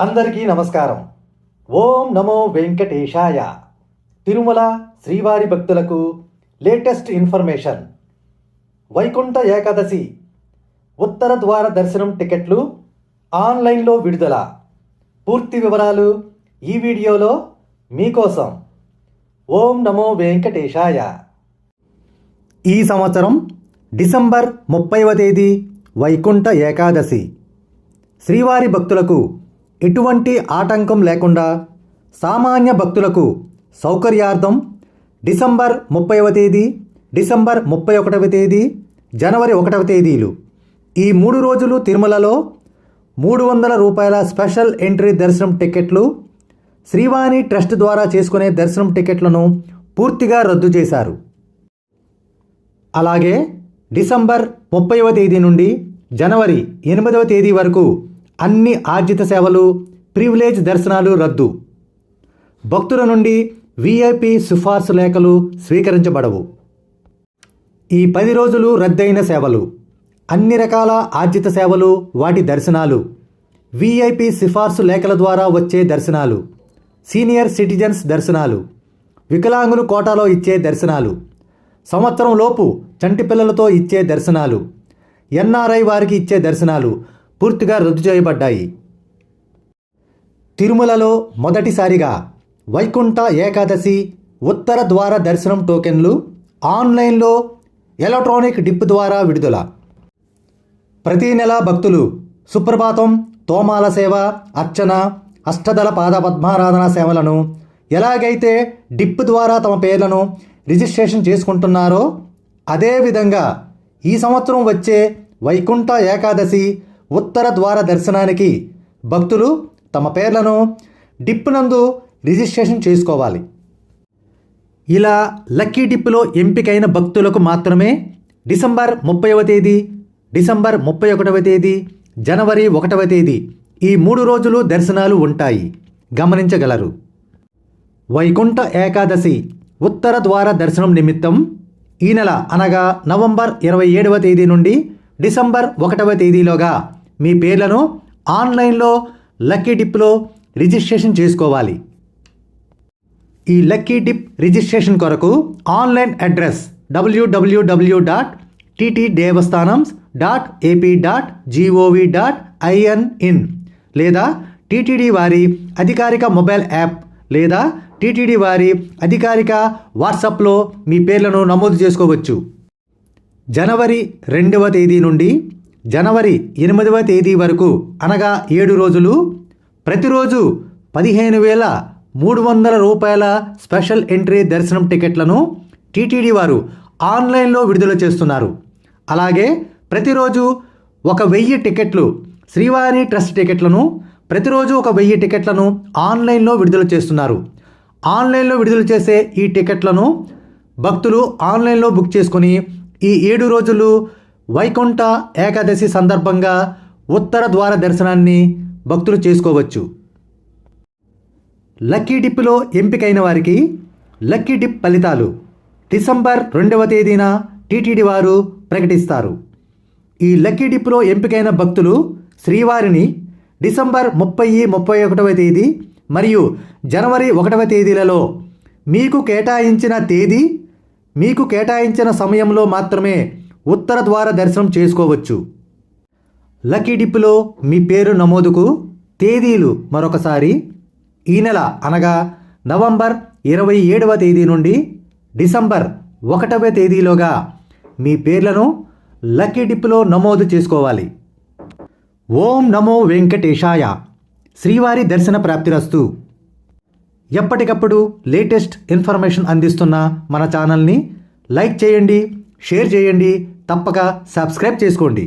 అందరికీ నమస్కారం. ఓం నమో వెంకటేశాయ. తిరుమల శ్రీవారి భక్తులకు లేటెస్ట్ ఇన్ఫర్మేషన్. వైకుంఠ ఏకాదశి. ఉత్తర ద్వార దర్శనం టికెట్లు ఆన్లైన్లో విడుదల. పూర్తి వివరాలు ఈ వీడియోలో మీకోసం. ఓం నమో వెంకటేశాయ. ఈ సంవత్సరం డిసెంబర్ ముప్పైవ తేదీ వైకుంఠ ఏకాదశి. శ్రీవారి భక్తులకు ఎటువంటి ఆటంకం లేకుండా సామాన్య భక్తులకు సౌకర్యార్థం డిసెంబర్ ముప్పైవ తేదీ డిసెంబర్ ముప్పై ఒకటవ తేదీ జనవరి ఒకటవ తేదీలు. ఈ మూడు రోజులు తిరుమలలో మూడు వందల రూపాయల స్పెషల్ ఎంట్రీ దర్శనం టికెట్లు శ్రీవాణి ట్రస్ట్ ద్వారా చేసుకునే దర్శనం టికెట్లను పూర్తిగా రద్దు చేశారు. అలాగే డిసెంబర్ ముప్పైవ తేదీ నుండి జనవరి ఎనిమిదవ తేదీ వరకు అన్ని ఆర్జిత సేవలు ప్రివిలేజ్ దర్శనాలు రద్దు. భక్తుల నుండి విఐపి సిఫార్సు లేఖలు స్వీకరించబడవు. ఈ పది రోజులు రద్దయిన సేవలు అన్ని రకాల ఆర్జిత సేవలు వాటి దర్శనాలు విఐపి సిఫార్సు లేఖల ద్వారా వచ్చే దర్శనాలు సీనియర్ సిటిజన్స్ దర్శనాలు వికలాంగులు కోటాలో ఇచ్చే దర్శనాలు సంవత్సరం లోపు చంటి పిల్లలతో ఇచ్చే దర్శనాలు ఎన్ఆర్ఐ వారికి ఇచ్చే దర్శనాలు పూర్తిగా రద్దు చేయబడ్డాయి. తిరుమలలో మొదటిసారిగా వైకుంఠ ఏకాదశి ఉత్తర ద్వార దర్శనం టోకెన్లు ఆన్లైన్లో ఎలక్ట్రానిక్ డిప్ ద్వారా విడుదల. ప్రతి నెల భక్తులు సుప్రభాతం తోమాల సేవ అర్చన అష్టదళ పాద పద్మారాధన సేవలను ఎలాగైతే డిప్ ద్వారా తమ పేర్లను రిజిస్ట్రేషన్ చేసుకుంటున్నారో అదేవిధంగా ఈ సంవత్సరం వచ్చే వైకుంఠ ఏకాదశి ఉత్తర ద్వార దర్శనానికి భక్తులు తమ పేర్లను డిప్ నందు రిజిస్ట్రేషన్ చేసుకోవాలి. ఇలా లక్కీ డిప్లో ఎంపికైన భక్తులకు మాత్రమే డిసెంబర్ ముప్పైవ తేదీ డిసెంబర్ ముప్పై ఒకటవ తేదీ జనవరి ఒకటవ తేదీ ఈ మూడు రోజులు దర్శనాలు ఉంటాయి. గమనించగలరు. వైకుంఠ ఏకాదశి ఉత్తర ద్వార దర్శనం నిమిత్తం ఈ నెల అనగా నవంబర్ ఇరవై ఏడవ తేదీ నుండి డిసెంబర్ ఒకటవ తేదీలోగా మీ పేర్లను ఆన్లైన్లో లక్కీ డిప్లో రిజిస్ట్రేషన్ చేసుకోవాలి. ఈ లక్కీ డిప్ రిజిస్ట్రేషన్ కొరకు online address WWW dot TT Devasthanams dot AP dot gov dot in in లేదా టీటీడీ వారి అధికారిక మొబైల్ యాప్ లేదా టీటీడీ వారి అధికారిక వాట్సాప్లో మీ పేర్లను నమోదు చేసుకోవచ్చు. జనవరి రెండవ తేదీ నుండి జనవరి ఎనిమిదవ తేదీ వరకు అనగా ఏడు రోజులు ప్రతిరోజు పదిహేను వేల మూడు వందల రూపాయల స్పెషల్ ఎంట్రీ దర్శనం టికెట్లను టీటీడీ వారు ఆన్లైన్లో విడుదల చేస్తున్నారు. అలాగే ప్రతిరోజు ఒక వెయ్యి టికెట్లు శ్రీవారి ట్రస్ట్ టికెట్లను ప్రతిరోజు ఒక వెయ్యి టికెట్లను ఆన్లైన్లో విడుదల చేస్తున్నారు. ఆన్లైన్లో విడుదల చేసే ఈ టికెట్లను భక్తులు ఆన్లైన్లో బుక్ చేసుకొని ఈ ఏడు రోజులు వైకుంఠ ఏకాదశి సందర్భంగా ఉత్తర ద్వార దర్శనాన్ని భక్తులు చేసుకోవచ్చు. లక్కీ డిప్లో ఎంపికైన వారికి లక్కీ డిప్ ఫలితాలు డిసెంబర్ రెండవ తేదీన టీటీడీ వారు ప్రకటిస్తారు. ఈ లక్కీ డిప్లో ఎంపికైన భక్తులు శ్రీవారిని డిసెంబర్ ముప్పై ముప్పై ఒకటవ తేదీ మరియు జనవరి ఒకటవ తేదీలలో మీకు కేటాయించిన తేదీ మీకు కేటాయించిన సమయంలో మాత్రమే ఉత్తర ద్వార దర్శనం చేసుకోవచ్చు. లక్కీ డిప్లో మీ పేరు నమోదుకు తేదీలు మరొకసారి ఈ నెల అనగా నవంబర్ ఇరవై ఏడవ తేదీ నుండి డిసెంబర్ ఒకటవ తేదీలోగా మీ పేర్లను లక్కీ డిప్లో నమోదు చేసుకోవాలి. ఓం నమో వెంకటేశాయ. శ్రీవారి దర్శన ప్రాప్తిరస్తు. ఎప్పటికప్పుడు లేటెస్ట్ ఇన్ఫర్మేషన్ అందిస్తున్న మన ఛానల్ని లైక్ చేయండి షేర్ చేయండి తప్పక సబ్స్క్రైబ్ చేసుకోండి.